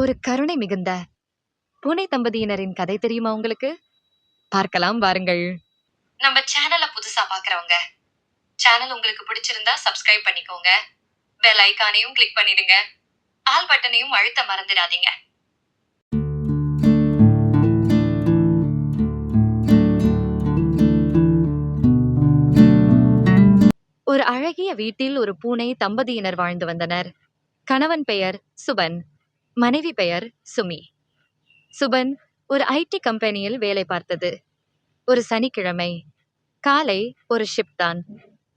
ஒரு கருணை மிகுந்த பூனை தம்பதியினரின் கதை தெரியுமா உங்களுக்கு? பார்க்கலாம் வாருங்கள். நம்ம சேனலை புதுசா பாக்குறவங்க சேனல் உங்களுக்கு பிடிச்சிருந்தா சப்ஸ்கிரைப் பண்ணிக்கோங்க. பெல் ஐகானையும் கிளிக் பண்ணிடுங்க. ஆல் பட்டனையும் அழுத்த மறந்துடாதீங்க. ஒரு அழகிய வீட்டில் ஒரு பூனை தம்பதியினர் வாழ்ந்து வந்தனர். கணவன் பெயர் சுபன். மனைவி பெயர் சுமி. சுபன் ஒரு ஐடி கம்பெனியில் வேலை பார்த்தது. ஒரு சனிக்கிழமை. காலை ஒரு ஷிப் தான்.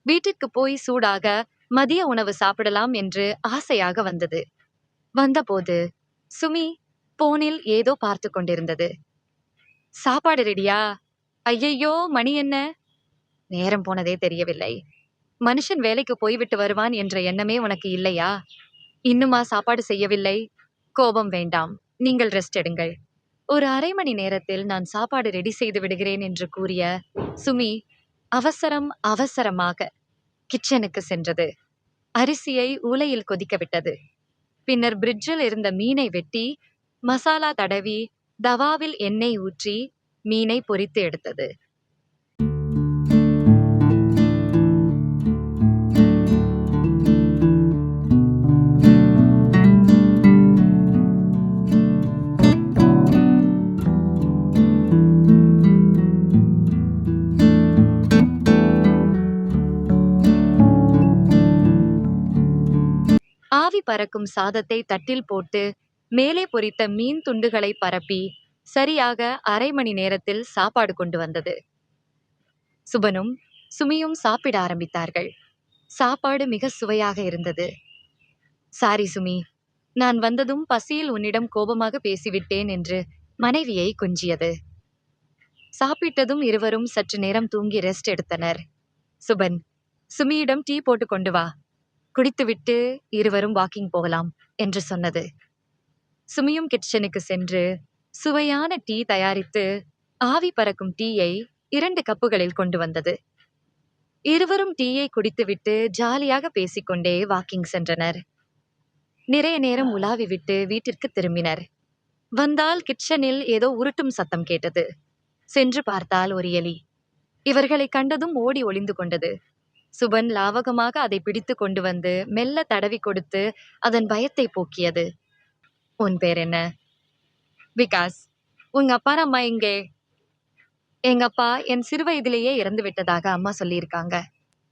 வீட்டிற்கு போய் சூடாக மதிய உணவு சாப்பிடலாம் என்று ஆசையாக வந்தது. வந்தபோது சுமி போனில் ஏதோ பார்த்து கொண்டிருந்தது. சாப்பாடு ரெடியா? ஐயையோ மணி என்ன? நேரம் போனதே தெரியவில்லை. மனுஷன் வேலைக்கு போய்விட்டு வருவான் என்ற எண்ணமே உனக்கு இல்லையா? இன்னுமா சாப்பாடு செய்யவில்லை? கோபம் வேண்டாம். நீங்கள் ரெஸ்ட் எடுங்கள். ஒரு அரை மணி நேரத்தில் நான் சாப்பாடு ரெடி செய்து விடுகிறேன் என்று கூறிய சுமி அவசரம் அவசரமாக கிச்சனுக்கு சென்றது. அரிசியை உலையில் கொதிக்க விட்டது. பின்னர் பிரிட்ஜில் இருந்த மீனை வெட்டி மசாலா தடவி தவாவில் எண்ணெய் ஊற்றி மீனை பொரித்து எடுத்தது. ஆவி பறக்கும் சாதத்தை தட்டில் போட்டு மேலே பொரித்த மீன் துண்டுகளை பரப்பி சரியாக அரை மணி நேரத்தில் சாப்பாடு கொண்டு வந்தது. சுபனும் சுமியும் சாப்பிட ஆரம்பித்தார்கள். சாப்பாடு மிக சுவையாக இருந்தது. சாரி சுமி நான் வந்ததும் பசியில் உன்னிடம் கோபமாக பேசிவிட்டேன் என்று மனைவியை கொஞ்சியது. சாப்பிட்டதும் இருவரும் சற்று நேரம் தூங்கி ரெஸ்ட் எடுத்தனர். சுபன் சுமியிடம் டீ போட்டு கொண்டு வா. குடித்துவிட்டு இருவரும் வாக்கிங் போகலாம் என்று சொன்னது. சுமியும் கிச்சனுக்கு சென்று சுவையான டீ தயாரித்து ஆவி பறக்கும் டீயை இரண்டு கப்புகளில் கொண்டு வந்தது. இருவரும் டீயை குடித்துவிட்டு ஜாலியாக பேசிக்கொண்டே வாக்கிங் சென்றனர். நிறைய நேரம் உலாவி விட்டு வீட்டிற்கு திரும்பினர். வந்தால் கிச்சனில் ஏதோ உருட்டும் சத்தம் கேட்டது. சென்று பார்த்தால் ஒரு எலி. இவர்களை கண்டதும் ஓடி ஒளிந்து கொண்டது. சுபன் லாவகமாக அதை பிடித்து கொண்டு வந்து மெல்ல தடவி கொடுத்து அதன் பயத்தை போக்கியது. உன் பேர் என்ன? விகாஸ். உங்க அப்பா அம்மா எங்கே? எங்க அப்பா என் சிறு வயதிலேயே இறந்து விட்டதாக அம்மா சொல்லியிருக்காங்க.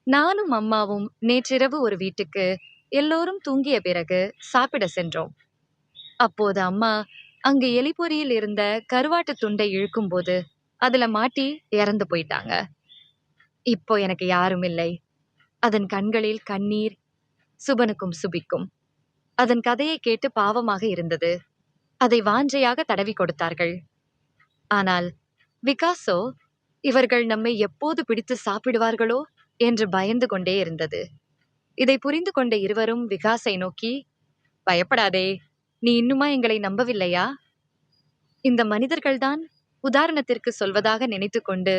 நானும் அம்மாவும் நேற்றிரவு ஒரு வீட்டுக்கு எல்லோரும் தூங்கிய பிறகு சாப்பிட சென்றோம். அப்போது அம்மா அங்கு எலிபொறியில் இருந்த கருவாட்டு துண்டை இழுக்கும்போது அதுல மாட்டி இறந்து போயிட்டாங்க. இப்போ எனக்கு யாரும் இல்லை. அதன் கண்களில் கண்ணீர் சுபனுக்கும் சுபிக்கும். அதன் கதையை கேட்டு பாவமாக இருந்தது. அதை வாஞ்சையாக தடவி கொடுத்தார்கள். ஆனால் விகாசோ இவர்கள் நம்மை எப்போது பிடித்து சாப்பிடுவார்களோ என்று பயந்து கொண்டே இருந்தது. இதை புரிந்து கொண்ட இருவரும் விகாசை நோக்கி பயப்படாதே நீ இன்னுமா எங்களை நம்பவில்லையா? இந்த மனிதர்கள்தான் உதாரணத்திற்கு சொல்வதாக நினைத்துக்கொண்டு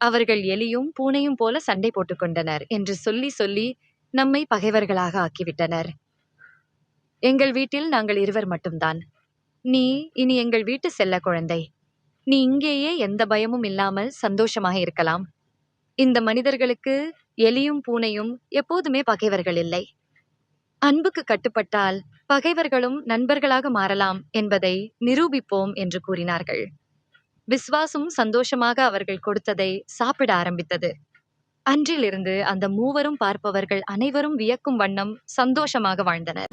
அவர்கள் எலியும் பூனையும் போல சண்டை போட்டுக்கொண்டனர் என்று சொல்லி சொல்லி நம்மை பகைவர்களாக ஆக்கிவிட்டனர். எங்கள் வீட்டில் நாங்கள் இருவர் மட்டும்தான். நீ இனி எங்கள் வீட்டு செல்ல குழந்தை. நீ இங்கேயே எந்த பயமும் இல்லாமல் சந்தோஷமாக இருக்கலாம். இந்த மனிதர்களுக்கு எலியும் பூனையும் எப்போதுமே பகைவர்கள் இல்லை. அன்புக்கு கட்டுப்பட்டால் பகைவர்களும் நண்பர்களாக மாறலாம் என்பதை நிரூபிப்போம் என்று கூறினார்கள். விஸ்வாசும் சந்தோஷமாக அவர்கள் கொடுத்ததை சாப்பிட ஆரம்பித்தது. அன்றிலிருந்து அந்த மூவரும் பார்ப்பவர்கள் அனைவரும் வியக்கும் வண்ணம் சந்தோஷமாக வாழ்ந்தனர்.